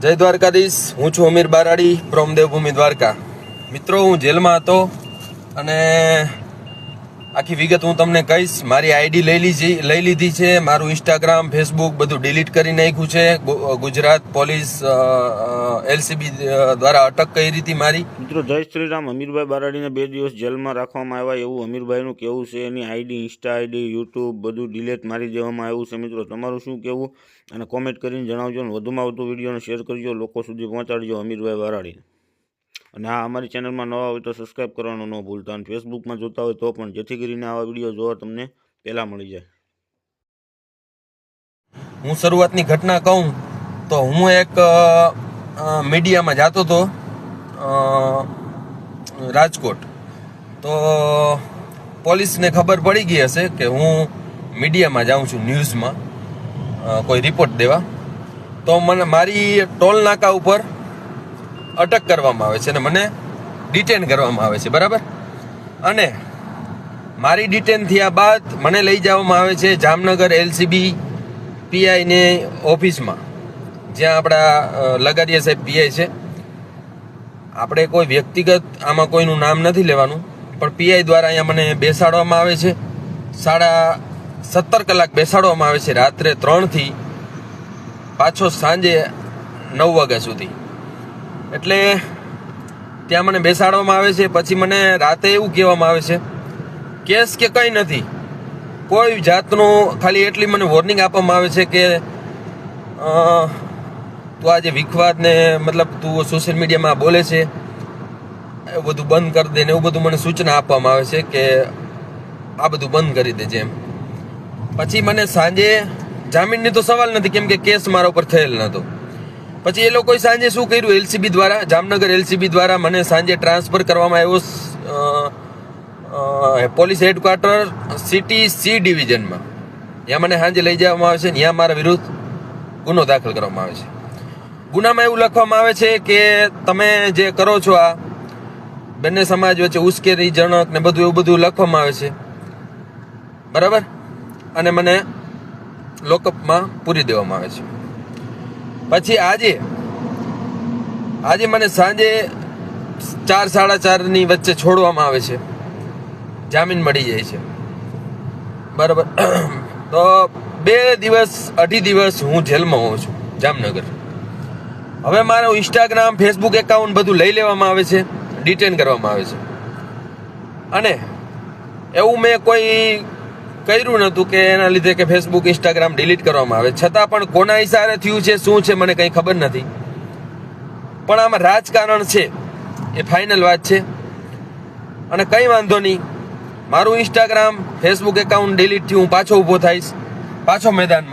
જય દ્વારકાધીશ. હું છું અમીર બારાડી ફ્રોમ દેવભૂમિ દ્વારકા. મિત્રો હું જેલમાં હતો અને આખી વિગત હું તમને કહીશ. મારી આઈડી લઈ લીધી લઈ લીધી છે. મારું ઇન્સ્ટાગ્રામ ફેસબુક બધું ડિલીટ કરી નાખ્યું છે. ગુજરાત પોલીસ એલસીબી દ્વારા અટક કરી હતી મારી. મિત્રો, જય શ્રી રામ અમીરભાઈ બારાડીને બે દિવસ જેલમાં રાખવામાં આવ્યા એવું અમીરભાઈનું કહેવું છે. એની આઈડી, ઇન્સ્ટા આઈડી, યુટ્યુબ બધું ડિલેટ મારી દેવામાં આવ્યું છે. મિત્રો, તમારું શું કહેવું? અને કોમેન્ટ કરીને જણાવજો અને વધુમાં વધુ વિડીયોને શેર કરજો. લોકો સુધી પહોંચાડજો અમીરભાઈ બારાડીને. અને હા અમારી ચેનલમાં નવા હોય તો સબસ્ક્રાઈબ કરવાનું ન ભૂલતા અને ફેસબુકમાં જોતા હોય તો પણ જેથી કરીને આવા વીડિયો જોવા તમને પહેલાં મળી જાય. હું શરૂઆતની ઘટના કહું તો હું એક મીડિયામાં જતો હતો રાજકોટ. તો પોલીસને ખબર પડી ગઈ હશે કે હું મીડિયામાં જાઉં છું ન્યૂઝમાં કોઈ રિપોર્ટ દેવા. તો મને મારી ટોલ નાકા ઉપર અટક કરવામાં આવે છે અને મને ડિટેન કરવામાં આવે છે, બરાબર? અને મારી ડિટેન થયા બાદ મને લઈ જવામાં આવે છે જામનગર એલસીબી પીઆઈને ઓફિસમાં, જ્યાં આપણા લગાડીએ સાહેબ પીઆઈ છે. આપણે કોઈ વ્યક્તિગત આમાં કોઈનું નામ નથી લેવાનું, પણ પીઆઈ દ્વારા અહીંયા મને બેસાડવામાં આવે છે. સાડા સત્તર કલાક બેસાડવામાં આવે છે રાત્રે ત્રણથી પાછો સાંજે નવ વાગ્યા સુધી. એટલે ત્યાં મને બેસાડવામાં આવે છે, પછી મને રાતે એવું કહેવામાં આવે છે, કેસ કે કંઈ નથી, કોઈ જાતનું ખાલી એટલી મને વોર્નિંગ આપવામાં આવે છે કે તું આજે વિખવાદ ને મતલબ તું સોશિયલ મીડિયામાં બોલે છે, એવું બધું બંધ કરી દે ને એવું બધું મને સૂચના આપવામાં આવે છે કે આ બધું બંધ કરી દેજે એમ. પછી મને સાંજે જામીનની તો સવાલ નથી, કેમ કે કેસ મારા ઉપર થયેલ નહોતો પછી એ લોકોએ સાંજે શું કર્યું? એલસીબી દ્વારા, જામનગર એલસીબી દ્વારા મને સાંજે ટ્રાન્સફર કરવામાં આવ્યો પોલીસ હેડક્વાર્ટર સિટી સી ડિવિઝનમાં ત્યાં મને સાંજે લઈ જવામાં આવે છે, ત્યાં મારા વિરુદ્ધ ગુનો દાખલ કરવામાં આવે છે. ગુનામાં એવું લખવામાં આવે છે કે તમે જે કરો છો આ, બંને સમાજ વચ્ચે ઉશ્કેરીજનક ને બધું એવું બધું લખવામાં આવે છે. બરાબર? અને મને લોકઅપમાં પૂરી દેવામાં આવે છે. પછી આજે આજે મને સાંજે ચાર, સાડા ચારની વચ્ચે છોડવામાં આવે છે. જામીન મળી જાય છે. બરાબર. તો બે દિવસ, અઢી દિવસ હું જેલમાં હોઉં છું, જામનગર. હવે મારું ઇન્સ્ટાગ્રામ ફેસબુક એકાઉન્ટ બધું લઈ લેવામાં આવે છે ડિટેન કરવામાં આવે છે. અને એવું મેં કોઈ કર્યું નહોતું કે એના લીધે કે ફેસબુક ઇન્સ્ટાગ્રામ ડિલીટ કરવામાં આવે. છતાં પણ કોના ઇશારે થયું છે, શું છે, મને કંઈ ખબર નથી. પણ આમાં રાજકારણ છે, એ ફાઇનલ વાત છે. અને કંઈ વાંધો નહીં. મારું ઇન્સ્ટાગ્રામ ફેસબુક એકાઉન્ટ ડિલીટ થયું, હું પાછો ઊભો થઈશ. પાછો મેદાનમાં.